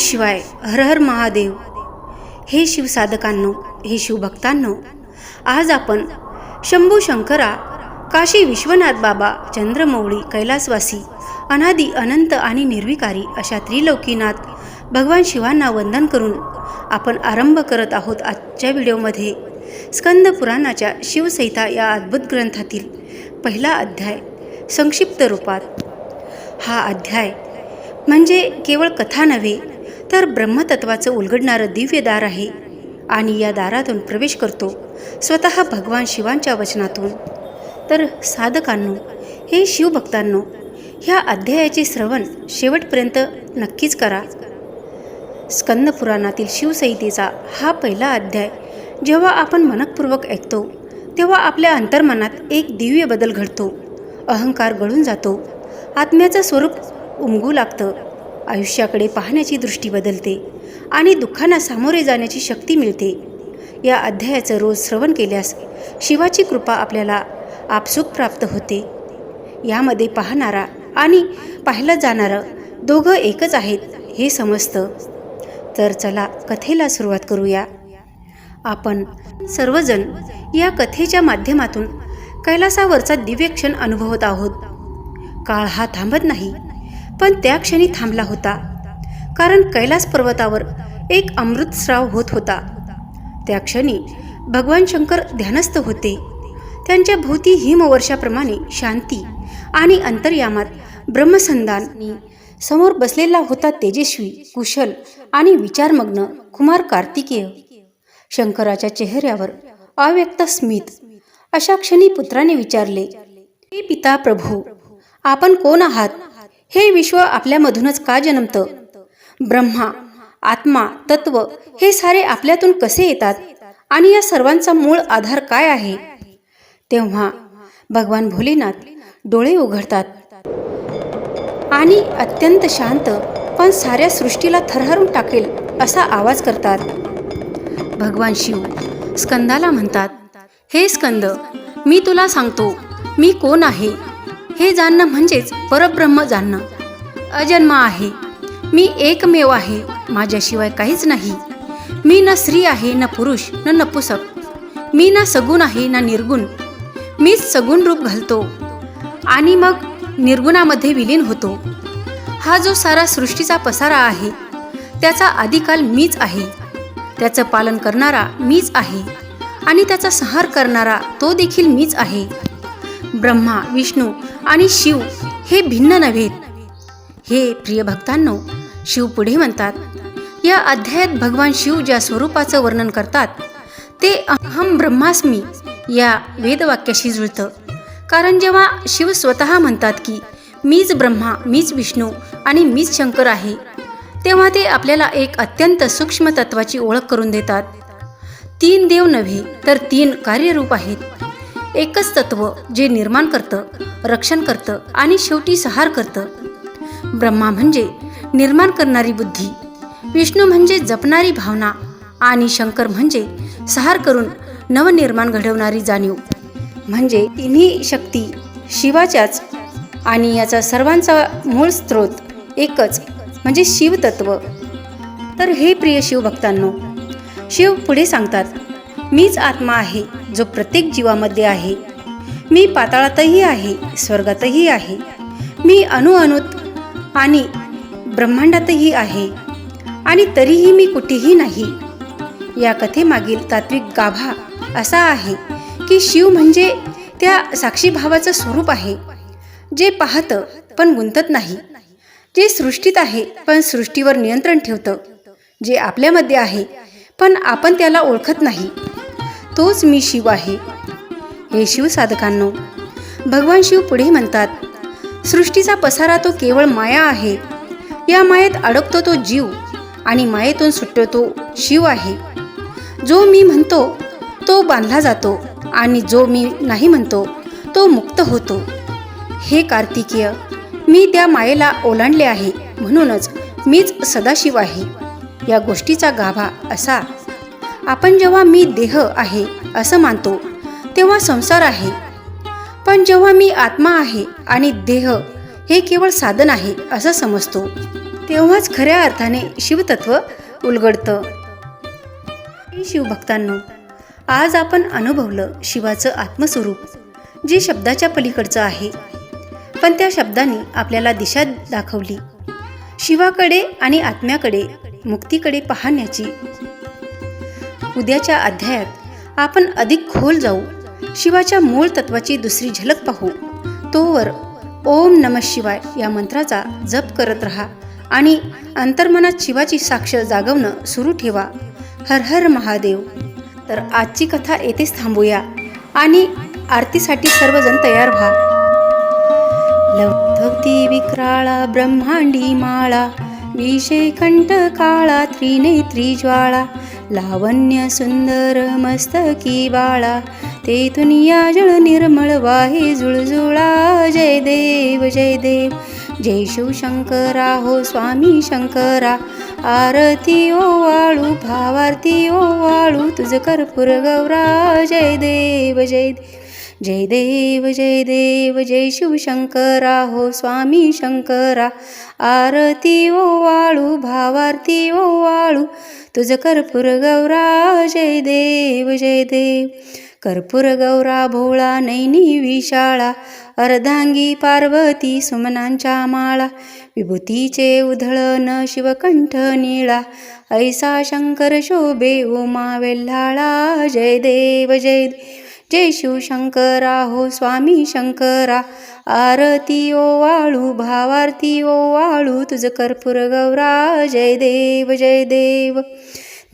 शिवाय हर हर महादेव. हे शिवसाधकांनो हे शिवभक्तांनो आज आपण शंभू शंकरा काशी विश्वनाथ बाबा चंद्रमौळी कैलासवासी अनादी अनंत आणि निर्विकारी अशा त्रिलोकीनाथ भगवान शिवांना वंदन करून आपण आरंभ करत आहोत आजच्या व्हिडिओमध्ये. स्कंद पुराणाच्या शिवसहिता या अद्भुत ग्रंथातील पहिला अध्याय संक्षिप्त रूपात. हा अध्याय म्हणजे केवळ कथा नव्हे तर ब्रह्मतत्वाचं उलगडणारं दिव्य दार आहे आणि या दारातून प्रवेश करतो स्वतः भगवान शिवांच्या वचनातून. तर साधकांनो हे शिवभक्तांनो ह्या अध्यायाचे श्रवण शेवटपर्यंत नक्कीच करा. स्कंद पुराणातील शिवसंहितेचा हा पहिला अध्याय जेव्हा आपण मनकपूर्वक ऐकतो तेव्हा आपल्या अंतर्मनात एक दिव्य बदल घडतो. अहंकार गळून जातो. आत्म्याचं स्वरूप उमगू लागतं. आयुष्याकडे पाहण्याची दृष्टी बदलते आणि दुःखांना सामोरे जाण्याची शक्ती मिळते. या अध्यायाचं रोज श्रवण केल्यास शिवाची कृपा आपल्याला आपसुख प्राप्त होते. यामध्ये पाहणारा आणि पाहिलं जाणारं दोघं एकच आहेत हे समजतं. तर चला कथेला सुरुवात करूया. आपण सर्वजण या कथेच्या माध्यमातून कैलासावरचा दिव्य क्षण अनुभवत आहोत. काळ हा थांबत नाही. पण त्या क्षणी थांबला होता. कारण कैलास पर्वतावर एक अमृतस्राव होत होता. त्या क्षणी भगवान शंकर ध्यानस्थ होते. त्यांच्या भोवती हिमवर्षाप्रमाणे शांती आणि अंतर्यामात ब्रह्मसंधान समोर बसलेला होता तेजस्वी कुशल आणि विचारमग्न कुमार कार्तिकेय. शंकराच्या चेहऱ्यावर अव्यक्त स्मित अशा क्षणी पुत्राने विचारले हे पिता प्रभू आपण कोण आहात? हे विश्व आपल्यामधूनच का जन्मतं? ब्रह्मा आत्मा तत्व हे सारे आपल्यातून कसे येतात? आणि या सर्वांचा मूळ आधार काय आहे? तेव्हा भगवान भोलेनाथ डोळे उघडतात. आणि अत्यंत शांत पण साऱ्या सृष्टीला थरहरून टाकेल असा आवाज करतात. भगवान शिव स्कंदाला म्हणतात हे स्कंद मी तुला सांगतो मी कोण आहे? हे जाणणं म्हणजेच परब्रह्म जाणणं. अजन्मा आहे. मी एकमेव आहे. माझ्याशिवाय काहीच नाही. मी न स्त्री आहे न पुरुष न नपुसक. मी ना सगुण आहे ना निर्गुण. मीच सगुण रूप घालतो. आणि मग निर्गुणामध्ये विलीन होतो. हा जो सारा सृष्टीचा पसारा आहे त्याचा आदिकाल मीच आहे. त्याचं पालन करणारा मीच आहे. आणि त्याचा संहार करणारा तो देखील मीच आहे. ब्रह्मा विष्णू आणि शिव हे भिन्न नव्हेत हे प्रिय भक्तांनो शिव पुढे म्हणतात या अध्यायात भगवान शिव ज्या स्वरूपाचं वर्णन करतात ते अहम ब्रह्मास्मी या वेदवाक्याशी जुळतं. कारण जेव्हा शिव स्वतः म्हणतात की मीच ब्रह्मा मीच विष्णू आणि मीच शंकर आहे तेव्हा ते आपल्याला एक अत्यंत सूक्ष्म तत्वाची ओळख करून देतात. तीन देव नव्हे तर तीन कार्यरूप आहेत. एकच तत्व जे निर्माण करतं रक्षण करतं आणि शेवटी सहार करतं. ब्रह्मा म्हणजे निर्माण करणारी बुद्धी विष्णू म्हणजे जपणारी भावना आणि शंकर म्हणजे सहार करून नवनिर्माण घडवणारी जाणीव. म्हणजे तिन्ही शक्ती शिवाच्याच आणि याचा सर्वांचा मूळ स्रोत एकच म्हणजे शिवतत्व. तर हे प्रिय शिवभक्तांनो शिव पुढे सांगतात मीच आत्मा आहे जो प्रत्येक जीवामध्ये आहे. मी पाताळातही आहे स्वर्गातही आहे. मी अणुअणूत आणि ब्रह्मांडातही आहे. आणि तरीही मी कुठेही नाही. या कथेमागील तात्विक गाभा असा आहे की शिव म्हणजे त्या साक्षीभावाचं स्वरूप आहे जे पाहतं पण गुंतत नाही. जे सृष्टीत आहे पण सृष्टीवर नियंत्रण ठेवतं. जे आपल्यामध्ये आहे पण आपण त्याला ओळखत नाही. तोच मी शिव आहे. हे शिव साधकांनो भगवान शिव पुढे म्हणतात सृष्टीचा पसारा तो केवळ माया आहे. या मायेत अडकतो तो जीव आणि मायेतून सुटतो तो शिव आहे. जो मी म्हणतो तो बांधला जातो आणि जो मी नाही म्हणतो तो मुक्त होतो. हे कार्तिकीय मी त्या मायेला ओलांडले आहे म्हणूनच मीच सदाशिव आहे. या गोष्टीचा गाभा असा आपण जेव्हा मी देह आहे असं मानतो तेव्हा संसार आहे. पण जेव्हा मी आत्मा आहे आणि देह हे केवळ साधन आहे असं समजतो तेव्हाच खऱ्या अर्थाने शिवतत्व उलगडतं. शिवभक्तांनो आज आपण अनुभवलं शिवाचं आत्मस्वरूप जे शब्दाच्या पलीकडचं आहे. पण त्या शब्दाने आपल्याला दिशा दाखवली. शिवाकडे आणि आत्म्याकडे मुक्तीकडे पाहण्याची उद्याच्या अध्यायात आपण अधिक खोल जाऊ. शिवाच्या मूळ तत्वाची दुसरी झलक पाहू. तोवर ओम नम शिवाय या मंत्राचा जप करत राहा आणि अंतर्मनात शिवाची साक्ष जागवणं सुरू ठेवा. हर हर महादेव. तर आजची कथा येथेच थांबूया आणि आरतीसाठी सर्वजण तयार व्हा. लवथवती विक्राळा ब्रह्मांडी माळा विषय कंठ काळा त्रिनेत्री ज्वाळा लावण्य सुंदर मस्तकी बाळा ते तुनिया जळ निर्मळ वाहे जुळजुळा जय देव जय देव. जय शिवशंकरा हो स्वामी शंकरा आरती ओ वाळू भावारती ओ वाळू तुझ कर्पूर गौरा जय देव जय देव. जय देव जय देव जय शिवशंकरा हो स्वामी शंकरा. आरती ओ वाळू भावारती ओ वाळू. तुझ कर्पूर गौरा जय देव जय देव. कर्पूर गौरा भोळा नैनी विशाळा. अर्धांगी पार्वती सुमनांच्या माळा. विभूतीचे उधळन शिवकंठ निळा. ऐसा शंकर शोभे उमा वेल्हाळा. जय देव जय देव. जय शिवशंकरा हो स्वामी शंकरा. आरती ओ वाळू भावारती ओ वाळू तुझ कर्पूर गौरा. जय देव जय देव.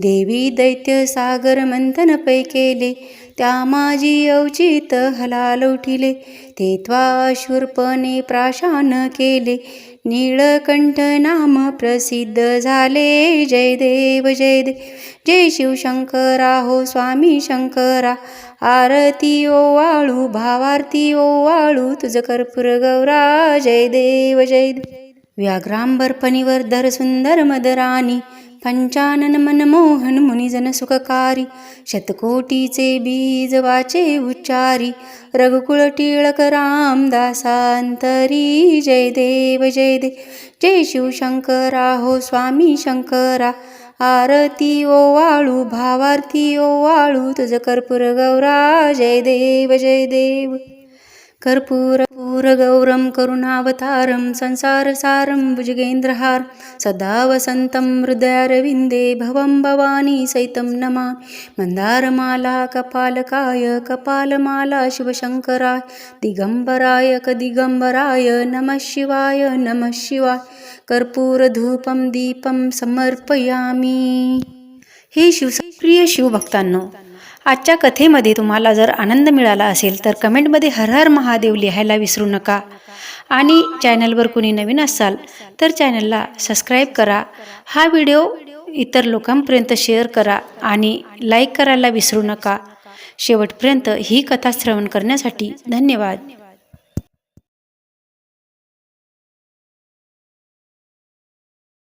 देवी दैत्य सागर मंथन पै केले. त्या माझी अवचित हलाल उठिले. ते त्वाशूर्पणे प्राशान केले. नीळकंठ नाम प्रसिद्ध झाले. जय देव जय देव जय शिवशंकरा हो स्वामी शंकरा. आरती ओ वाळू भावारती ओ वाळू. तुझ कर्पूर गौरा. जय देव जय देव व्याघ्रांबरपणीवर धर सुंदर मदराणी. पंचानन मनमोहन मुनिजन सुखकारी शतकोटीचे बीज वाचे उच्चारी रघुकुळ टिळक रामदासांतरी जय देव जय देव जय शिवशंकरा हो स्वामी शंकरा आरती ओ वाळू भावार्थी ओ वाळू तुझ कर्पूर गौरा जय देव जय देव. कर्पूर पूरगौरं करुणावतारं संसारसारं भुजगेन्द्रहार सदा वसन्तं हृदयारविन्दे भवं भवानी सैतं नमा। मन्दारमाला कपालकाय कपालमाला शिवशङ्कराय दिगम्बराय कदिगम्बराय नमः शिवाय नमः शिवाय। कर्पूरधूपं दीपं समर्पयामि। हे शिवप्रिय शिवभक्तांनो आजच्या कथेमध्ये तुम्हाला जर आनंद मिळाला असेल तर कमेंटमध्ये हर हर महादेव लिहायला विसरू नका. आणि चॅनलवर कुणी नवीन असाल तर चॅनलला सबस्क्राईब करा. हा व्हिडिओ इतर लोकांपर्यंत शेअर करा आणि लाईक करायला विसरू नका. शेवटपर्यंत ही कथा श्रवण करण्यासाठी धन्यवाद.